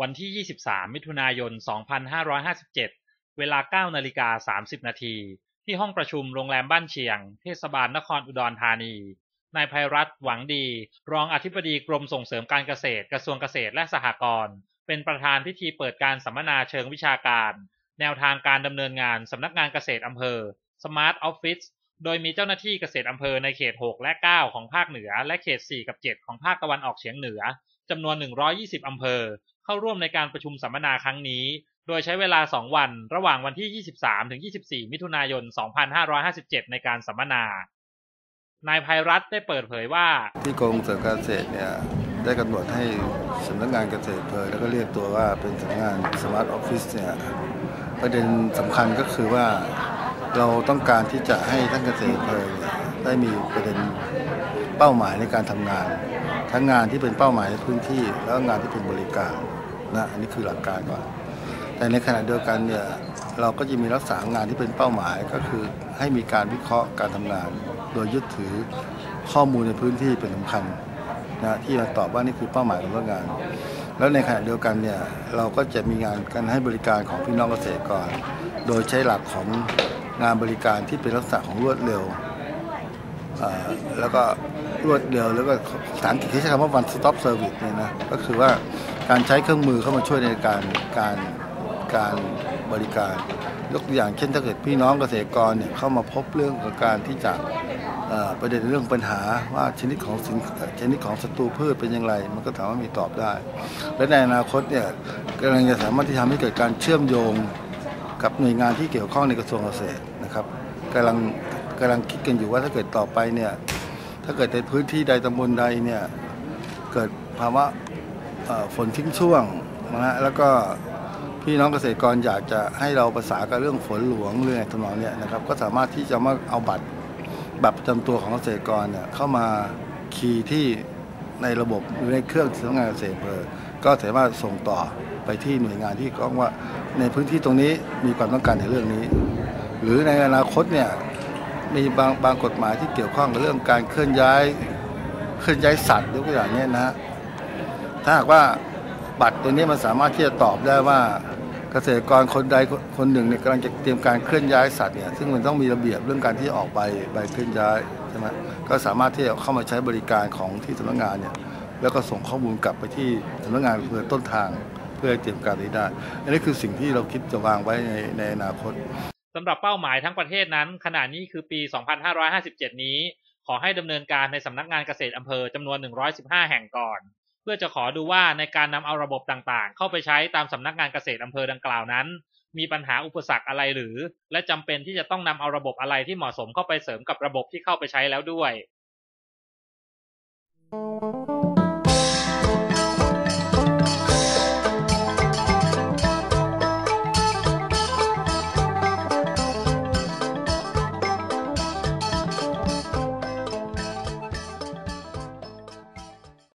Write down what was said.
วันที่ 23 มิถุนายน 2557 เวลา 9 นาฬิกา 30 นาที ที่ห้องประชุมโรงแรมบ้านเชียง เทศบาลนครอุดรธานี นายภัยรัตน์หวังดี รองอธิบดีกรมส่งเสริมการเกษตร กระทรวงเกษตรและสหกรณ์ เป็นประธานพิธีเปิดการสัมมนาเชิงวิชาการ แนวทางการดำเนินงานสำนักงานเกษตรอำเภอ Smart Office โดยมีเจ้าหน้าที่เกษตรอำเภอในเขต 6 และ 9 ของภาคเหนือ และเขต 4 กับ 7 ของภาคตะวันออกเฉียงเหนือจำนวน 120 อำเภอ เข้าร่วมในการประชุมสัมมนาครั้งนี้ โดยใช้เวลา 2 วัน ระหว่างวันที่ 23 ถึง 24 มิถุนายน 2557 ในการสัมมนา นายภัยรัตได้เปิดเผยว่า ที่กรมส่งเการเกษตรเนี่ยได้กำหนดให้สำนักงานเกษตรเภอแล้วก็เรียกตัวว่าเป็นสำนักงานสมาร์ทออฟฟิศเนี่ยประเด็นสำคัญก็คือว่าเราต้องการที่จะให้ท่านเกษตรเภอเนี่ยได้มีประเด็นเป้าหมายในการทำงาน ทั้งงานที่เป็นเป้าหมายในพื้นที่ แล้วงานที่เป็นบริการ นะอันนี้คือหลักการก่อน แต่ในขณะเดียวกันเนี่ยเราก็จะมีรักษางานที่เป็นเป้าหมายก็คือให้มีการวิเคราะห์การทำงาน โดยยึดถือข้อมูลในพื้นที่เป็นสำคัญนะที่มาตอบว่านี่คือเป้าหมายของงาน แล้วในขณะเดียวกันเนี่ยเราก็จะมีงานการให้บริการของพี่น้องเกษตรกร โดยใช้หลักของงานบริการที่เป็นลักษณะของรวดเร็วแล้วก็รวดเร็วแล้วก็ภาษาอังกฤษที่ใช้คำว่า one stop service เนี่ยนะก็คือว่า การใช้เครื่องมือเข้ามาช่วยในการการการบริการ ยกตัวอย่างเช่นถ้าเกิดพี่น้องเกษตรกรเนี่ยเข้ามาพบเรื่องของการที่จะประเด็นเรื่องปัญหาว่าชนิดของสินชนิดของศัตรูพืชเป็นอย่างไร มันก็ถามว่ามีตอบได้ และในอนาคตเนี่ยกำลังจะสามารถที่ทำให้เกิดการเชื่อมโยงกับหน่วยงานที่เกี่ยวข้องในกระทรวงเกษตรนะครับกำลังกำลังคิดกันอยู่ว่าถ้าเกิดต่อไปเนี่ยถ้าเกิดในพื้นที่ใดตำบลใดเนี่ยเกิดภาวะ ฝนทิ้งช่วงนะฮะแล้วก็พี่น้องเกษตรกรอยากจะให้เราประสานกับเรื่องฝนหลวงเรื่องทำนองเนี้ยนะครับ ก็สามารถที่จะมาเอาบัตรบัตรประจำตัวของเกษตรกรเนี่ยเข้ามาคีย์ที่ในระบบหรือในเครื่องสำนักงานเกษตรเภอก็สามารถส่งต่อไปที่หน่วยงานที่ก้องว่าในพื้นที่ตรงนี้มีความต้องการในเรื่องนี้ หรือในอนาคตเนี่ยมีบางบางกฎหมายที่เกี่ยวข้องกับเรื่องการเคลื่อนย้ายเคลื่อนย้ายสัตว์ยกตัวอย่างเนี้ยนะฮะ ถ้าหากว่าบัตรตัวนี้มันสามารถที่จะตอบได้ว่าเกษตรกรคนใดคนหนึ่งเนี่ยกำลังจะเตรียมการเคลื่อนย้ายสัตว์เนี่ยซึ่งมันต้องมีระเบียบเรื่องการที่ออกใบใบเคลื่อนย้ายใช่ไหมก็สามารถที่จะเข้ามาใช้บริการของที่สำนักงานเนี่ยแล้วก็ส่งข้อมูลกลับไปที่สำนักงานเพื่อต้นทาง เพื่อเตรียมการนี้ได้ อันนี้คือสิ่งที่เราคิดจะวางไว้ในในอนาคตสำหรับเป้าหมายทั้งประเทศนั้น ขณะนี้คือปี 2557 นี้ ขอให้ดำเนินการในสำนักงานเกษตรอำเภอจำนวน 115 แห่งก่อน พื่อจะขอดูว่าในการนำเอาระบบต่างๆ เข้าไปใช้ตามสำนักงานเกษตรอำเภอดังกล่าวนั้น มีปัญหาอุปสรรคอะไรหรือ และจำเป็นที่จะต้องนำเอาระบบอะไรที่เหมาะสมเข้าไปเสริมกับระบบที่เข้าไปใช้แล้วด้วย Thank you.